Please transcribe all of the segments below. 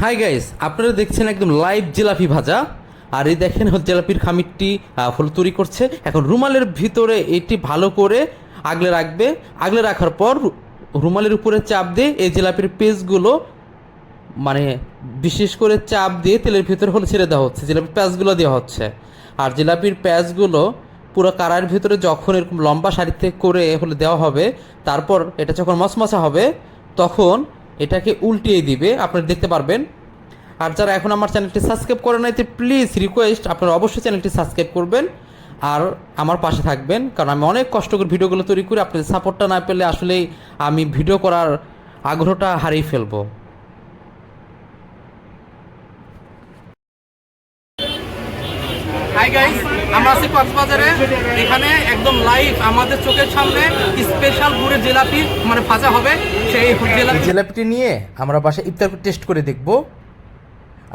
Hi guys আপনারা দেখছেন একদম লাইভ জিলাপি ভাজা। আর এই দেখেন জিলাপির খামিরটি আহ, তৈরি করছে। এখন রুমালের ভিতরে এটি ভালো করে আগলে রাখবে। আগলে রাখার পর রুমালের উপরে চাপ দিয়ে এই জিলাপির পেজগুলো মানে বিশেষ করে চাপ দিয়ে তেলের ভিতরে হলে ছেড়ে দেওয়া হচ্ছে। জিলাপির প্যাঁচগুলো দেওয়া হচ্ছে। আর জিলাপির প্যাঁচগুলো পুরো কারার ভিতরে যখন এরকম লম্বা সারিতে করে হলে দেওয়া হবে তারপর এটা যখন মশমশা হবে তখন এটাকে উল্টিয়ে দিবে। আপনারা দেখতে পারবেন। আর যারা এখন আমার চ্যানেলটি সাবস্ক্রাইব করে নাই প্লিজ রিকোয়েস্ট আপনারা অবশ্যই চ্যানেলটি সাবস্ক্রাইব করবেন। আর আমার পাশে থাকবেন, কারণ আমি অনেক কষ্ট করে ভিডিওগুলো তৈরি করি। আপনাদের সাপোর্টটা না পেলে আসলে আমি ভিডিও করার আগ্রহটা হারিয়ে ফেলব। হাই গাইস আমরা আছি কক্সবাজারে। এখানে একদম লাইভ আমাদের চোখের সামনে স্পেশাল গুড়ের জিলাপি মানে ভাজা হবে। সেই জিলাপি জিলাপিটি নিয়ে আমরা বাসায় ইফতার টেস্ট করে দেখব।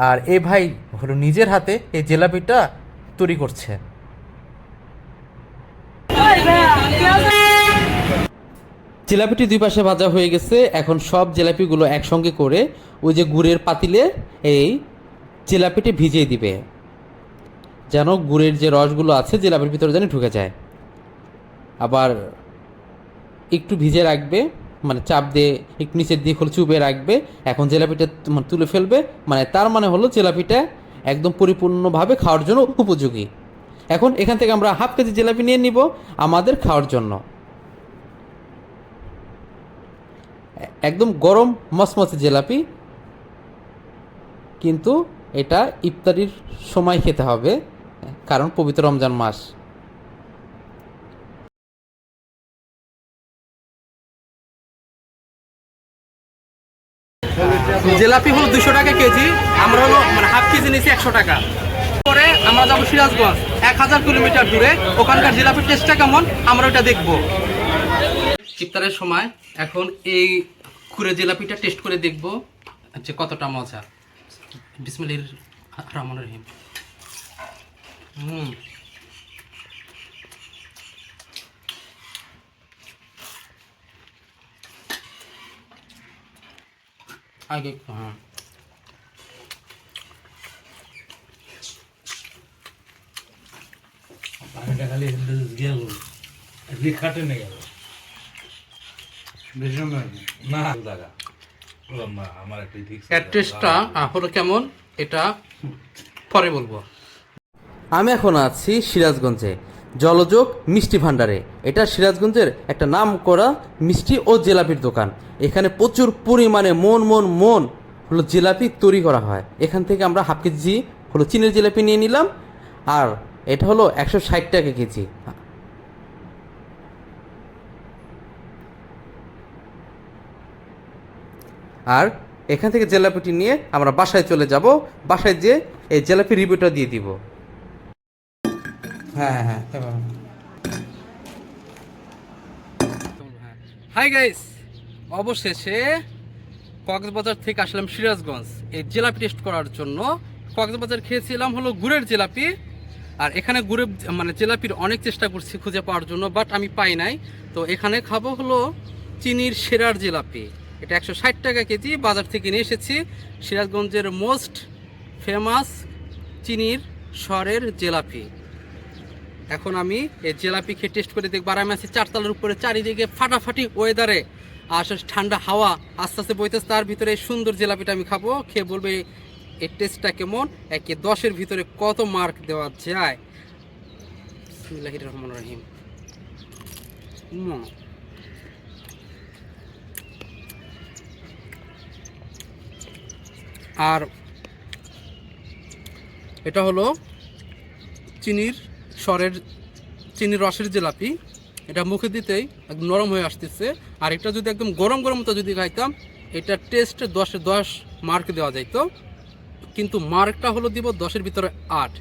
আর এ ভাই হলো নিজের হাতে এই জিলাপিটা তৈরি করছে। জিলাপিটি দুই পাশে ভাজা হয়ে গেছে। এখন সব জিলাপিগুলো একসঙ্গে করে ওই যে গুড়ের পাতিলে এই জিলাপিটি ভিজিয়ে দিবে। যেন গুড়ের যে রসগুলো আছে জিলাপির ভিতরে যেন ঢুকে যায়। আবার একটু ভিজে রাখবে মানে চাপ দিয়ে একটু নিচের দিয়ে হলো চুপে রাখবে, এখন জিলাপিটা মানে তুলে ফেলবে মানে তার মানে হলো জিলাপিটা একদম পরিপূর্ণভাবে খাওয়ার জন্য উপযোগী। এখন এখান থেকে আমরা হাফ কেজি জিলাপি নিয়ে নিব আমাদের খাওয়ার জন্য। একদম গরম মসমসে জিলাপি, কিন্তু এটা ইফতারির সময় খেতে হবে। কারণ পবিত্র রমজান মাস। জিলাপি হলো দুশো টাকা কেজি, আমরা হলো মানে হাফ কেজি নিয়েছি একশো টাকা। পরে আমরা যাব সিরাজগঞ্জ, এক হাজার কিলোমিটার দূরে। ওখানকার জিলাপির টেস্টটা কেমন? আমরা ওটা দেখব। ইফতারের সময় এখন এই খুরে জিলাপিটা টেস্ট করে দেখব যে কতটা মজা। বিসমিল্লাহির রহমানির রহিম। হুম। আগে হ্যাঁ। পানিটা খালি গেল। লিখাটে নিয়ে গেল। বেশি না। দাদা আমার একটা টেস্টটা কেমন? এটা পরে বলব। আমি এখন আছি সিরাজগঞ্জে। জলযোগ মিষ্টি ভাণ্ডারে। এটা সিরাজগঞ্জের একটা নাম করা মিষ্টি ও জিলাপির দোকান। এখানে প্রচুর পরিমাণে মন মন মন হলো জিলাপি তৈরি করা হয়। এখান থেকে আমরা হাফ কেজি হলো চিনের জিলাপি নিয়ে নিলাম। আর এটা হলো একশো ষাট টাকা কেজি। আর এখান থেকে জিলাপিটি নিয়ে আমরা বাসায় চলে যাব। বাসায় যেয়ে এই জিলাপি রিভিউটা দিয়ে দিব। হ্যাঁ হ্যাঁ হাই গাইস অবশেষে কক্সবাজার থেকে আসলাম সিরাজগঞ্জ। এই জিলাপি টেস্ট করার জন্য কক্সবাজার খেয়েছিলাম হলো গুড়ের জিলাপি। আর এখানে গুড়ের মানে জিলাপির অনেক চেষ্টা করছি খুঁজে পাওয়ার জন্য বাট আমি পাই নাই। তো এখানে খাব হলো চিনির সেরার জিলাপি। এটা একশো ষাট টাকা কেজি, বাজার থেকে নিয়ে এসেছি। সিরাজগঞ্জের মোস্ট ফেমাস চিনির স্বরের জিলাপি। এখন আমি এই জেলাপি খেয়ে টেস্ট করে দেখব আর আমি আছি চারতলার উপরে, চারিদিকে ফাটাফাটি ওয়েদারে আসলে ঠান্ডা হাওয়া আস্তে আস্তে বইতেছে, তার ভিতরে এই সুন্দর জিলাপিটা আমি খাব, খেয়ে বলবে এই টেস্টটা কেমন, একে দশের ভিতরে কত মার্ক দেওয়া যায়। বিসমিল্লাহির রহমানির রহিম। আর এটা হলো চিনির স্বরের চিনির রসের জিলাপি। এটা মুখে দিতেই একদম নরম হয়ে আসতেছে। আর এটা যদি একদম গরম গরম তো যদি খাইতাম, এটা টেস্ট দশে দশ মার্ক দেওয়া যাইতো। কিন্তু মার্কটা হলো দিব দশের ভিতরে আট।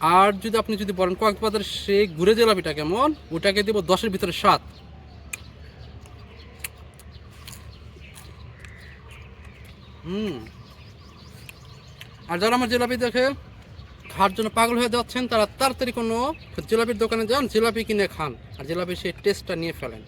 আর যদি আপনি যদি বলেন কক্সবাজার সেই ঘুরে জিলাপিটা কেমন, ওটাকে দিব দশের ভিতরে সাত। হুম। আর যারা আমার জিলাপি দেখে খাওয়ার জন্য পাগল হয়ে যাচ্ছেন, তারা তাড়াতাড়ি কোনো জিলাপির দোকানে যান, জিলাপি কিনে খান। আর জিলাপি সেই টেস্টটা নিয়ে ফেলেন।